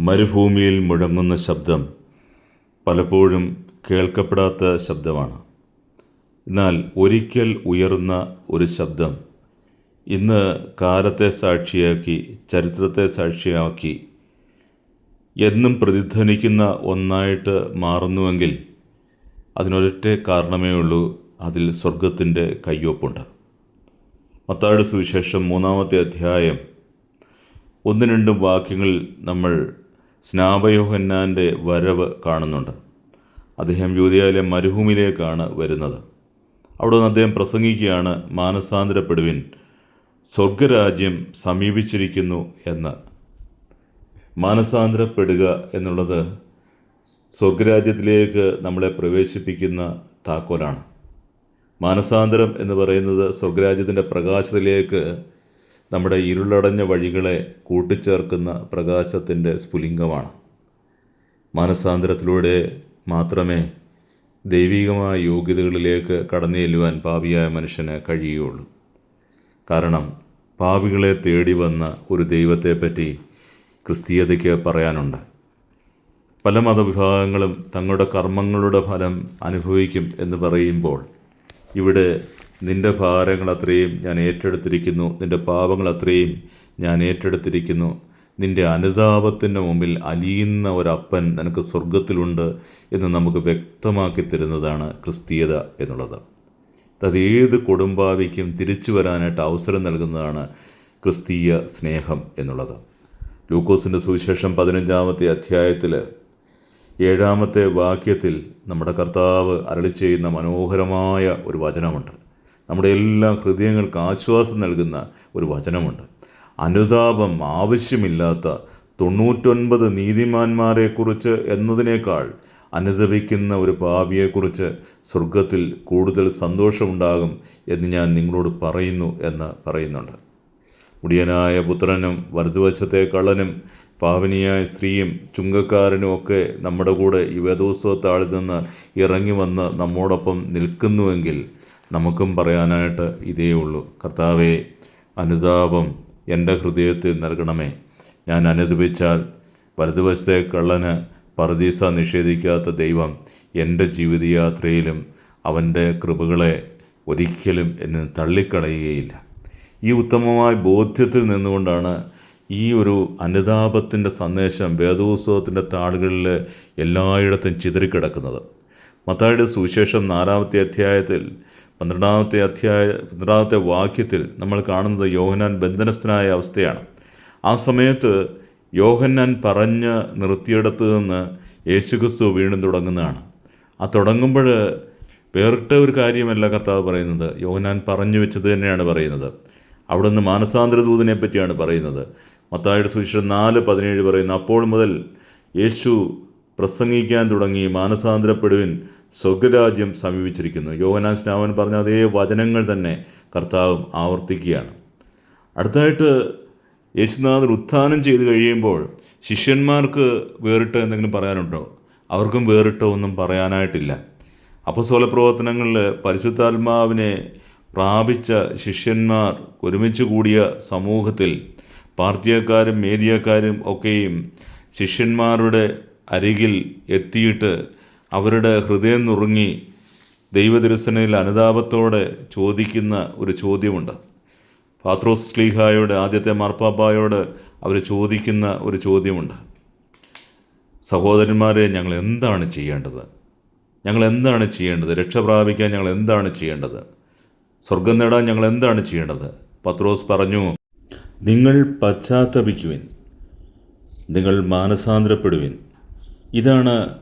മരുഭൂമിയിൽ മുഴങ്ങുന്ന ശബ്ദം പലപ്പോഴും കേൾക്കപ്പെടാത്ത ശബ്ദമാണ്. എന്നാൽ ഒരിക്കൽ ഉയർന്ന ഒരു ശബ്ദം ഇന്ന് കാലത്തെ സാക്ഷിയാക്കി ചരിത്രത്തെ സാക്ഷിയാക്കി എന്നും പ്രതിധ്വനിക്കുന്ന ഒന്നായിട്ട് മാറുന്നുവെങ്കിൽ അതിനൊരൊറ്റ കാരണമേ ഉള്ളൂ അതിൽ സ്വർഗത്തിന്റെ കയ്യൊപ്പുണ്ട്. മത്താട് സുവിശേഷം മൂന്നാമത്തെ അധ്യായം ഒന്ന് രണ്ടും വാക്യങ്ങൾ നമ്മൾ സ്നാപയോഹന്നാന്റെ വരവ് കാണുന്നുണ്ട്. അദ്ദേഹം യൂതിയായിലെ മരുഭൂമിയിലേക്കാണ് വരുന്നത്. അവിടെ നിന്ന് അദ്ദേഹം പ്രസംഗിക്കുകയാണ് മാനസാന്തരപ്പെടുവിൻ സ്വർഗരാജ്യം സമീപിച്ചിരിക്കുന്നു എന്ന്. മാനസാന്തരപ്പെടുക എന്നുള്ളത് സ്വർഗരാജ്യത്തിലേക്ക് നമ്മളെ പ്രവേശിപ്പിക്കുന്ന താക്കോലാണ്. മാനസാന്തരം എന്ന് പറയുന്നത് സ്വർഗരാജ്യത്തിന്റെ പ്രകാശത്തിലേക്ക് നമ്മുടെ ഇരുളടഞ്ഞ വഴികളെ കൂട്ടിച്ചേർക്കുന്ന പ്രകാശത്തിന്റെ സ്ഫുലിംഗമാണ്. മാനസാന്തരത്തിലൂടെ മാത്രമേ ദൈവികമായ യോഗ്യതകളിലേക്ക് കടന്നു ചെല്ലുവാൻ പാപിയായ മനുഷ്യന് കഴിയുകയുള്ളൂ. കാരണം പാപികളെ തേടി വന്ന ഒരു ദൈവത്തെപ്പറ്റി ക്രിസ്തീയതയ്ക്ക് പറയാനുണ്ട്. പല മതവിഭാഗങ്ങളും തങ്ങളുടെ കർമ്മങ്ങളുടെ ഫലം അനുഭവിക്കും എന്ന് പറയുമ്പോൾ ഇവിടെ നിന്റെ ഭാരങ്ങൾ അത്രയും ഞാൻ ഏറ്റെടുത്തിരിക്കുന്നു. നിന്റെ പാപങ്ങൾ അത്രയും ഞാൻ ഏറ്റെടുത്തിരിക്കുന്നു. നിന്റെ അനുതാപത്തിന്റെ മുമ്പിൽ അലിയുന്ന ഒരപ്പൻ നിനക്ക് സ്വർഗത്തിലുണ്ട് എന്ന് നമുക്ക് വ്യക്തമാക്കി തരുന്നതാണ് ക്രിസ്തീയത എന്നുള്ളത്. അത് ഏത് കൊടുമ്പാവിക്കും തിരിച്ചു വരാനായിട്ട് അവസരം നൽകുന്നതാണ് ക്രിസ്തീയ സ്നേഹം എന്നുള്ളത്. ലൂക്കോസിന്റെ സുവിശേഷം പതിനഞ്ചാമത്തെ അധ്യായത്തിൽ ഏഴാമത്തെ വാക്യത്തിൽ നമ്മുടെ കർത്താവ് അരളി ചെയ്യുന്ന മനോഹരമായ ഒരു വചനമുണ്ട്. നമ്മുടെ എല്ലാ ഹൃദയങ്ങൾക്ക് ആശ്വാസം നൽകുന്ന ഒരു വചനമുണ്ട്. അനുതാപം ആവശ്യമില്ലാത്ത തൊണ്ണൂറ്റൊൻപത് നീതിമാന്മാരെക്കുറിച്ച് എന്നതിനേക്കാൾ അനുദപിക്കുന്ന ഒരു പാപിയെക്കുറിച്ച് സ്വർഗത്തിൽ കൂടുതൽ സന്തോഷമുണ്ടാകും എന്ന് ഞാൻ നിങ്ങളോട് പറയുന്നു എന്ന് പറയുന്നുണ്ട്. മുടിയനായ പുത്രനും വലതുവശത്തെ കള്ളനും പാവനിയായ സ്ത്രീയും ചുങ്കക്കാരനും ഒക്കെ നമ്മുടെ കൂടെ ഈ വേദോത്സവത്താളിൽ നിന്ന് ഇറങ്ങി വന്ന് നമ്മോടൊപ്പം നിൽക്കുന്നുവെങ്കിൽ നമുക്കും പറയാനായിട്ട് ഇതേ ഉള്ളൂ. കർത്താവെ അനുതാപം എന്റെ ഹൃദയത്തിൽ നൽകണമേ. ഞാൻ അനുദപിച്ചാൽ വലതുവശത്തെ കള്ളന് പർദീസ നിഷേധിക്കാത്ത ദൈവം എന്റെ ജീവിതയാത്രയിലും അവന്റെ കൃപകളെ ഒരിക്കലും എന്നെ തള്ളിക്കളയുകയില്ല. ഈ ഉത്തമമായ ബോധ്യത്തിൽ നിന്നുകൊണ്ടാണ് ഈ ഒരു അനുതാപത്തിന്റെ സന്ദേശം വേദോത്സവത്തിന്റെ താളുകളിൽ എല്ലായിടത്തും ചിതറിക്കിടക്കുന്നത്. മത്തായുടെ സുവിശേഷം നാലാമത്തെ അധ്യായത്തിൽ പന്ത്രണ്ടാമത്തെ അധ്യായ പന്ത്രണ്ടാമത്തെ വാക്യത്തിൽ നമ്മൾ കാണുന്നത് യോഹനാൻ ബന്ധനസ്ഥനായ അവസ്ഥയാണ്. ആ സമയത്ത് യോഹന്നാൻ പറഞ്ഞ് നിർത്തിയിടത്ത് നിന്ന് യേശുക്രിസ്തു വീണ്ടും തുടങ്ങുന്നതാണ്. ആ തുടങ്ങുമ്പോൾ വേറിട്ട ഒരു കാര്യമല്ല കർത്താവ് പറയുന്നത്. യോഹനാൻ പറഞ്ഞു വെച്ചത് തന്നെയാണ് പറയുന്നത്. അവിടെ നിന്ന് മാനസാന്തര ദൂതനെ പറ്റിയാണ് പറയുന്നത്. മത്തായുടെ സുശേഷം നാല് പതിനേഴ് പറയുന്നു അപ്പോൾ മുതൽ യേശു പ്രസംഗിക്കാൻ തുടങ്ങി മാനസാന്തരപ്പെടുവിൻ സ്വർഗരാജ്യം സമീപിച്ചിരിക്കുന്നു. യോഹനാൻ സ്നാവൻ പറഞ്ഞ അതേ വചനങ്ങൾ തന്നെ കർത്താവ് ആവർത്തിക്കുകയാണ്. അടുത്തായിട്ട് യേശുനാഥൻ ഉത്ഥാനം ചെയ്തു കഴിയുമ്പോൾ ശിഷ്യന്മാർക്ക് വേറിട്ട് എന്തെങ്കിലും പറയാനുണ്ടോ? അവർക്കും വേറിട്ട ഒന്നും പറയാനായിട്ടില്ല. അപ്പസ്വല പ്രവർത്തനങ്ങളിൽ പരിശുദ്ധാത്മാവിനെ പ്രാപിച്ച ശിഷ്യന്മാർ ഒരുമിച്ച് കൂടിയ സമൂഹത്തിൽ പാർട്ടിയക്കാരും മേദിയക്കാരും ഒക്കെയും ശിഷ്യന്മാരുടെ അരികിൽ എത്തിയിട്ട് അവരുടെ ഹൃദയം നുറുങ്ങി ദൈവതിരുസനയിൽ അനുതാപത്തോടെ ചോദിക്കുന്ന ഒരു ചോദ്യമുണ്ട്. പാത്രോസ് സ്ലീഹായോട് ആദ്യത്തെ മാർപ്പാപ്പായോട് അവർ ചോദിക്കുന്ന ഒരു ചോദ്യമുണ്ട്. സഹോദരന്മാരെ ഞങ്ങൾ എന്താണ് ചെയ്യേണ്ടത്? ഞങ്ങൾ എന്താണ് ചെയ്യേണ്ടത്? രക്ഷ പ്രാപിക്കാൻ ഞങ്ങൾ എന്താണ് ചെയ്യേണ്ടത്? സ്വർഗം നേടാൻ ഞങ്ങൾ എന്താണ് ചെയ്യേണ്ടത്? പത്രോസ് പറഞ്ഞു നിങ്ങൾ പശ്ചാത്തപിക്കുവിൻ. നിങ്ങൾ മാനസാന്തരപ്പെടുവിൻ. ഇതാണ്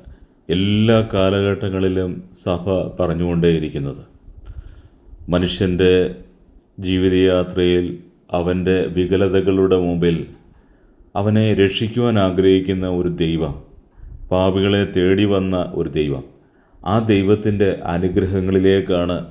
എല്ലാ കാലഘട്ടങ്ങളിലും സഭ പറഞ്ഞുകൊണ്ടേയിരിക്കുന്നത്. മനുഷ്യന്റെ ജീവിതയാത്രയിൽ അവന്റെ വികലതകളുടെ മുമ്പിൽ അവനെ രക്ഷിക്കുവാൻ ആഗ്രഹിക്കുന്ന ഒരു ദൈവം പാപികളെ തേടി വന്ന ഒരു ദൈവം ആ ദൈവത്തിന്റെ അനുഗ്രഹങ്ങളിലേക്കാണ്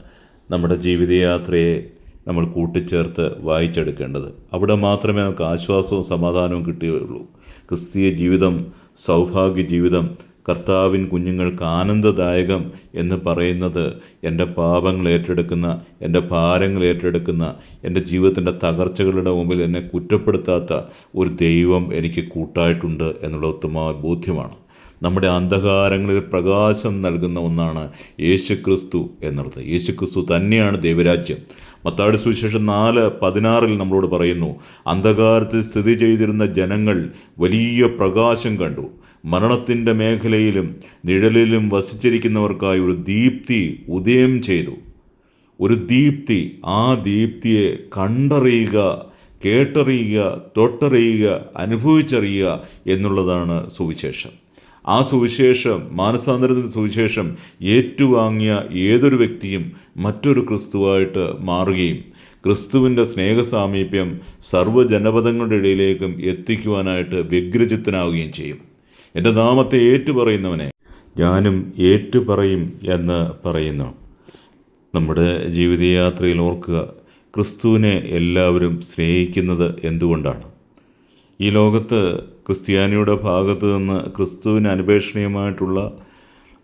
നമ്മുടെ ജീവിതയാത്രയെ നമ്മൾ കൂട്ടിച്ചേർത്ത് വായിച്ചെടുക്കേണ്ടത്. അവിടെ മാത്രമേ നമുക്ക് ആശ്വാസവും സമാധാനവും കിട്ടുകയുള്ളൂ ക്രിസ്തീയ ജീവിതം സൗഭാഗ്യ ജീവിതം കർത്താവിൻ കുഞ്ഞുങ്ങൾക്ക് ആനന്ദദായകം എന്ന് പറയുന്നത് എന്റെ പാപങ്ങൾ ഏറ്റെടുക്കുന്ന എന്റെ ഭാരങ്ങൾ ഏറ്റെടുക്കുന്ന എന്റെ ജീവിതത്തിന്റെ തകർച്ചകളുടെ മുമ്പിൽ എന്നെ കുറ്റപ്പെടുത്താത്ത ഒരു ദൈവം എനിക്ക് കൂട്ടായിട്ടുണ്ട് എന്നുള്ള ഉത്തമമായ ബോധ്യമാണ്. നമ്മുടെ അന്ധകാരങ്ങളിൽ പ്രകാശം നൽകുന്ന ഒന്നാണ് യേശുക്രിസ്തു എന്നുള്ളത്. യേശുക്രിസ്തു തന്നെയാണ് ദൈവരാജ്യം. മത്താടി സുവിശേഷം നാല് പതിനാറിൽ നമ്മളോട് പറയുന്നു അന്ധകാരത്തിൽ സ്ഥിതി ചെയ്തിരുന്ന ജനങ്ങൾ വലിയ പ്രകാശം കണ്ടു. മരണത്തിന്റെ മേഖലയിലും നിഴലിലും വസിച്ചിരിക്കുന്നവർക്കായി ഒരു ദീപ്തി ഉദയം ചെയ്തു. ഒരു ദീപ്തി ആ ദീപ്തിയെ കണ്ടറിയുക കേട്ടറിയുക തൊട്ടറിയുക അനുഭവിച്ചറിയുക എന്നുള്ളതാണ് സുവിശേഷം. ആ സുവിശേഷം മാനസാന്തരത്തിന്റെ സുവിശേഷം ഏറ്റുവാങ്ങിയ ഏതൊരു വ്യക്തിയും മറ്റൊരു ക്രിസ്തുവായിട്ട് മാറുകയും ക്രിസ്തുവിന്റെ സ്നേഹസാമീപ്യം സർവജനപദങ്ങളുടെ ഇടയിലേക്കും എത്തിക്കുവാനായിട്ട് വ്യഗ്രചിത്തനാവുകയും ചെയ്യും. എന്റെ നാമത്തെ ഏറ്റുപറയുന്നവനെ ഞാനും ഏറ്റുപറയും എന്ന് പറയുന്നു. നമ്മുടെ ജീവിതയാത്രയിൽ ഓർക്കുക ക്രിസ്തുവിനെ എല്ലാവരും സ്നേഹിക്കുന്നത് എന്തുകൊണ്ടാണ്? ഈ ലോകത്ത് ക്രിസ്ത്യാനിയുടെ ഭാഗത്ത് നിന്ന് ക്രിസ്തുവിന് അനുപേക്ഷണീയമായിട്ടുള്ള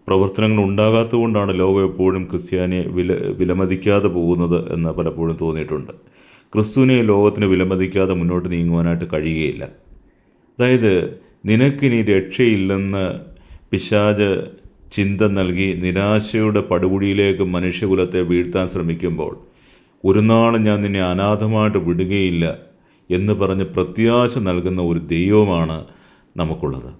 പ്രവർത്തനങ്ങൾ ഉണ്ടാകാത്തതുകൊണ്ടാണ് ലോകം എപ്പോഴും ക്രിസ്ത്യാനിയെ വില വിലമതിക്കാതെ പോകുന്നത് എന്ന് പലപ്പോഴും തോന്നിയിട്ടുണ്ട്. ക്രിസ്തുവിനെ ലോകത്തിന് വിലമതിക്കാതെ മുന്നോട്ട് നീങ്ങുവാനായിട്ട് കഴിയുകയില്ല. അതായത് നിനക്കിനി രക്ഷയില്ലെന്ന് പിശാജ് ചിന്ത നൽകി നിരാശയുടെ പടുകുഴിയിലേക്ക് മനുഷ്യകുലത്തെ വീഴ്ത്താൻ ശ്രമിക്കുമ്പോൾ ഒരു നാളും ഞാൻ നിന്നെ അനാഥമായിട്ട് വിടുകയില്ല എന്ന് പറഞ്ഞ് പ്രത്യാശ നൽകുന്ന ഒരു ദൈവമാണ് നമുക്കുള്ളത്.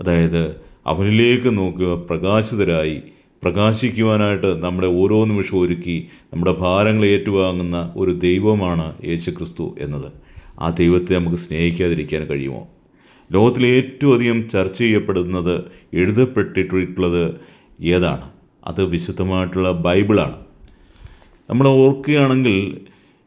അതായത് അവനിലേക്ക് നോക്കുക പ്രകാശിതരായി പ്രകാശിക്കുവാനായിട്ട് നമ്മളെ ഓരോ നിമിഷവും ഒരുക്കി നമ്മുടെ ഭാരങ്ങൾ ഏറ്റുവാങ്ങുന്ന ഒരു ദൈവമാണ് യേശു ക്രിസ്തു എന്നത്. ആ ദൈവത്തെ നമുക്ക് സ്നേഹിക്കാതിരിക്കാൻ കഴിയുമോ? ലോകത്തിൽ ഏറ്റവും അധികം ചർച്ച ചെയ്യപ്പെടുന്നത് എഴുതപ്പെട്ടിട്ടുള്ളത് ഏതാണ്? അത് വിശുദ്ധമായിട്ടുള്ള ബൈബിളാണ്. നമ്മൾ ഓർക്കുകയാണെങ്കിൽ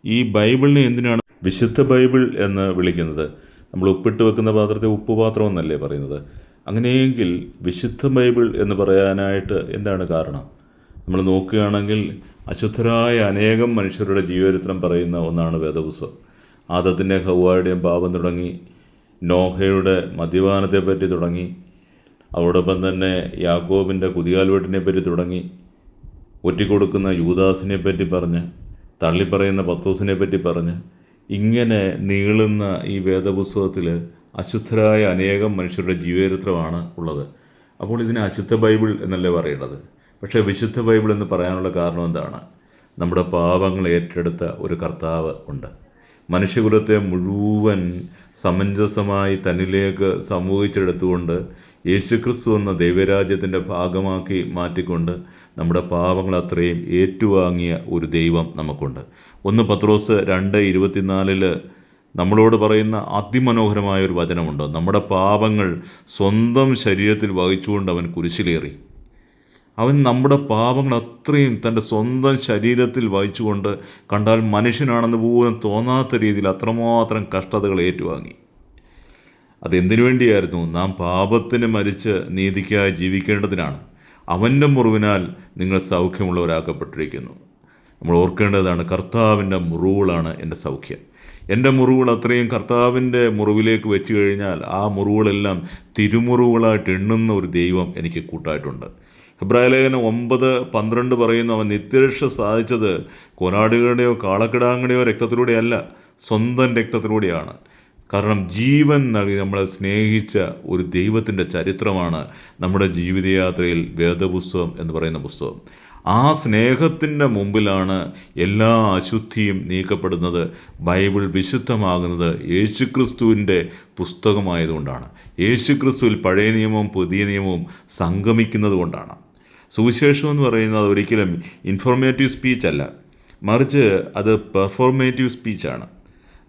ഈ ബൈബിളിനെ എന്തിനാണ് വിശുദ്ധ ബൈബിൾ എന്ന് വിളിക്കുന്നത്. നമ്മൾ ഉപ്പിട്ട് വെക്കുന്ന പാത്രത്തെ ഉപ്പ് പാത്രം എന്നല്ലേ പറയുന്നത്. അങ്ങനെയെങ്കിൽ വിശുദ്ധ ബൈബിൾ എന്ന് പറയാനായിട്ട് എന്താണ് കാരണം? നമ്മൾ നോക്കുകയാണെങ്കിൽ അശുദ്ധരായ അനേകം മനുഷ്യരുടെ ജീവചരിത്രം പറയുന്ന ഒന്നാണ് വേദപുസ്തകം. ആദത്തിന്റെ ഹൗവായുടെയും പാപം തുടങ്ങി നോഹയുടെ മദ്യപാനത്തെപ്പറ്റി തുടങ്ങി അവിടൊപ്പം തന്നെ യാക്കോബിന്റെ കുതികാൽവെട്ടിനെ പറ്റി തുടങ്ങി ഒറ്റിക്കൊടുക്കുന്ന യൂദാസിനെ പറ്റി പറഞ്ഞ് തള്ളിപ്പറയുന്ന പത്തോസിനെ പറ്റി പറഞ്ഞ് ഇങ്ങനെ നീളുന്ന ഈ വേദപുസ്തകത്തിൽ അശുദ്ധരായ അനേകം മനുഷ്യരുടെ ജീവചരിത്രമാണ് ഉള്ളത്. അപ്പോൾ ഇതിനെ അശുദ്ധ ബൈബിൾ എന്നല്ലേ പറയേണ്ടത്? പക്ഷേ വിശുദ്ധ ബൈബിൾ എന്ന് പറയാനുള്ള കാരണം എന്താണ്? നമ്മുടെ പാപങ്ങൾ ഏറ്റെടുത്ത ഒരു കർത്താവ് ഉണ്ട്. മനുഷ്യകുലത്തെ മുഴുവൻ സമഞ്ജസമായി തന്നിലേക്ക് സമൂഹിച്ചെടുത്തുകൊണ്ട് യേശുക്രിസ്തു എന്ന ദൈവരാജ്യത്തിന്റെ ഭാഗമാക്കി മാറ്റിക്കൊണ്ട് നമ്മുടെ പാപങ്ങൾ അത്രയും ഏറ്റുവാങ്ങിയ ഒരു ദൈവം നമുക്കുണ്ട്. ഒന്ന് പത്രോസ് രണ്ട് ഇരുപത്തിനാലിൽ നമ്മളോട് പറയുന്ന അതിമനോഹരമായ ഒരു വചനമുണ്ട്. നമ്മുടെ പാപങ്ങൾ സ്വന്തം ശരീരത്തിൽ വഹിച്ചുകൊണ്ട് അവൻ കുരിശിലേറി. അവൻ നമ്മുടെ പാപങ്ങൾ അത്രയും തന്റെ സ്വന്തം ശരീരത്തിൽ വഹിച്ചുകൊണ്ട് കണ്ടാൽ മനുഷ്യനാണെന്ന് പോലും തോന്നാത്ത രീതിയിൽ അത്രമാത്രം കഷ്ടതകൾ ഏറ്റുവാങ്ങി. അതെന്തിനു വേണ്ടിയായിരുന്നു? നാം പാപത്തിന് മരിച്ച് നീതിക്കായി ജീവിക്കേണ്ടതിനാണ്. അവന്റെ മുറിവിനാൽ നിങ്ങൾ സൗഖ്യമുള്ളവരാക്കപ്പെട്ടിരിക്കുന്നു. നമ്മൾ ഓർക്കേണ്ടതാണ് കർത്താവിന്റെ മുറിവുകളാണ് എന്റെ സൗഖ്യം. എന്റെ മുറിവുകൾ അത്രയും കർത്താവിന്റെ മുറിവിലേക്ക് വെച്ച് കഴിഞ്ഞാൽ ആ മുറിവുകളെല്ലാം തിരുമുറിവുകളായിട്ട് എണ്ണുന്ന ഒരു ദൈവം എനിക്ക് കൂട്ടായിട്ടുണ്ട്. ഹെബ്രായലേഖനം ഒമ്പത് പന്ത്രണ്ട് പറയുന്നു അവൻ നിത്യരക്ഷ സാധിച്ചത് കോനാടുകളുടെയോ കാളക്കിടാങ്ങളുടെയോ രക്തത്തിലൂടെയല്ല സ്വന്തം രക്തത്തിലൂടെയാണ്. കാരണം ജീവൻ നൽകി നമ്മളെ സ്നേഹിച്ച ഒരു ദൈവത്തിന്റെ ചരിത്രമാണ് നമ്മുടെ ജീവിതയാത്രയിൽ വേദപുസ്തകം എന്ന് പറയുന്ന പുസ്തകം. ആ സ്നേഹത്തിന്റെ മുമ്പിലാണ് എല്ലാ അശുദ്ധിയും നീക്കപ്പെടുന്നത്. ബൈബിൾ വിശുദ്ധമാകുന്നത് യേശുക്രിസ്തുവിന്റെ പുസ്തകമായതുകൊണ്ടാണ്. യേശുക്രിസ്തുവിൽ പഴയ നിയമവും പുതിയ നിയമവും സംഗമിക്കുന്നത് കൊണ്ടാണ്. സുവിശേഷം എന്ന് പറയുന്നത് ഒരിക്കലും ഇൻഫോർമേറ്റീവ് സ്പീച്ച് അല്ല. മറിച്ച് അത് പെർഫോർമേറ്റീവ് സ്പീച്ചാണ്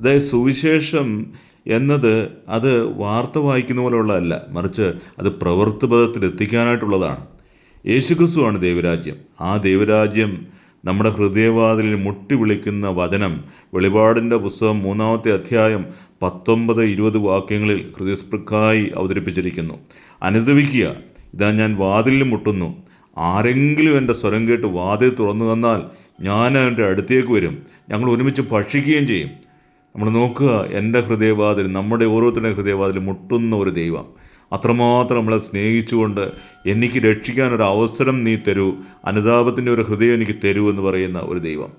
അതായത് സുവിശേഷം എന്നത് അത് വാർത്ത വായിക്കുന്ന പോലെയുള്ളതല്ല. മറിച്ച് അത് പ്രവൃത്തിപഥത്തിൽ എത്തിക്കാനായിട്ടുള്ളതാണ് യേശുക്രിസ്തുവാണ് ദൈവരാജ്യം. ആ ദൈവരാജ്യം നമ്മുടെ ഹൃദയവാതിലിൽ മുട്ടി വിളിക്കുന്ന വചനം വെളിപാടിന്റെ പുസ്തകം മൂന്നാമത്തെ അധ്യായം പത്തൊമ്പത് ഇരുപത് വാക്യങ്ങളിൽ ഹൃദയസ്പൃക്കായി അവതരിപ്പിച്ചിരിക്കുന്നു. അനുദവിക്കുക ഇതാ ഞാൻ വാതിലിൽ മുട്ടുന്നു. ആരെങ്കിലും എന്റെ സ്വരം കേട്ട് വാതിൽ തുറന്നു തന്നാൽ ഞാൻ എന്റെ അടുത്തേക്ക് വരും. ഞങ്ങൾ ഒരുമിച്ച് ഭക്ഷിക്കുകയും ചെയ്യും. നമ്മൾ നോക്കുക എന്റെ ഹൃദയവാതിൽ നമ്മുടെ ഓരോരുത്തരുടെ ഹൃദയവാതിൽ മുട്ടുന്ന ഒരു ദൈവം. അത്രമാത്രം നമ്മളെ സ്നേഹിച്ചുകൊണ്ട് എനിക്ക് രക്ഷിക്കാൻ ഒരു അവസരം നീ തരൂ അനുതാപത്തിന്റെ ഒരു ഹൃദയം എനിക്ക് തരൂ എന്ന് പറയുന്ന ഒരു ദൈവം.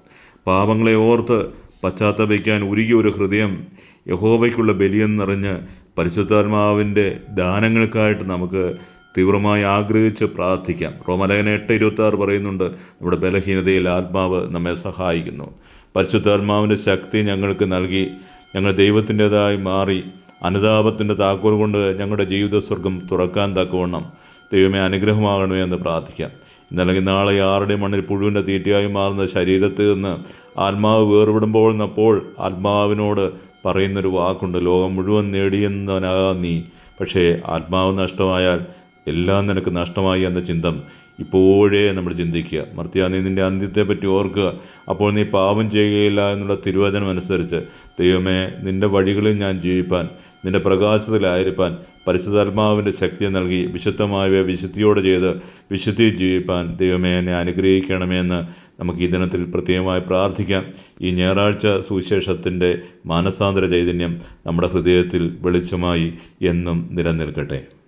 പാപങ്ങളെ ഓർത്ത് പശ്ചാത്തപിക്കാൻ ഉരുകിയ ഒരു ഹൃദയം യഹോവയ്ക്കുള്ള ബലിയെന്നറിഞ്ഞ് പരിശുദ്ധാത്മാവിന്റെ ദാനങ്ങൾക്കായിട്ട് നമുക്ക് തീവ്രമായി ആഗ്രഹിച്ച് പ്രാർത്ഥിക്കാം. റോമലേഖന എട്ട് ഇരുപത്തി ആറ് പറയുന്നുണ്ട് നമ്മുടെ ബലഹീനതയിൽ ആത്മാവ് നമ്മെ സഹായിക്കുന്നു. പരിശുദ്ധാത്മാവിന്റെ ശക്തി ഞങ്ങൾക്ക് നൽകി ഞങ്ങൾ ദൈവത്തിന്റെതായി മാറി അനുതാപത്തിന്റെ താക്കോൽ കൊണ്ട് ഞങ്ങളുടെ ജീവിത സ്വർഗം തുറക്കാൻ തക്കവണ്ണം ദൈവമേ അനുഗ്രഹമാകണമേ എന്ന് പ്രാർത്ഥിക്കാം. ഇന്നല്ലെങ്കിൽ നാളെ ആരുടെ മണ്ണിൽ പുഴുവിന്റെ തീറ്റയായി മാറുന്ന ശരീരത്തിൽ നിന്ന് ആത്മാവ് വേർപെടുമ്പോൾ എന്നപ്പോൾ ആത്മാവിനോട് പറയുന്നൊരു വാക്കുണ്ട് ലോകം മുഴുവൻ നേടിയെന്നവനാകാം നീ. പക്ഷേ ആത്മാവ് നഷ്ടമായാൽ എല്ലാം നിനക്ക് നഷ്ടമായി എന്ന ചിന്ത ഇപ്പോഴേ നമ്മൾ ചിന്തിക്കുക. മർത്തിയാ നീ നിന്റെ അന്ത്യത്തെപ്പറ്റി ഓർക്കുക. അപ്പോൾ നീ പാപം ചെയ്യുകയില്ല എന്നുള്ള തിരുവചനം അനുസരിച്ച് ദൈവമേ നിന്റെ വഴികളിൽ ഞാൻ ജീവിപ്പാൻ നിന്റെ പ്രകാശത്തിലായിരിക്കാൻ പരിശുദ്ധാത്മാവിന്റെ ശക്തി നൽകി വിശുദ്ധമായവ വിശുദ്ധിയോടെ ചെയ്ത് വിശുദ്ധി ജീവിപ്പാൻ ദൈവമേ എന്നെ അനുഗ്രഹിക്കണമേ എന്ന് നമുക്ക് ഈ ദിനത്തിൽ പ്രത്യേകമായി പ്രാർത്ഥിക്കാം. ഈ ഞായറാഴ്ച സുവിശേഷത്തിന്റെ മാനസാന്തര ചൈതന്യം നമ്മുടെ ഹൃദയത്തിൽ വെളിച്ചമായി എന്നും നിലനിൽക്കട്ടെ.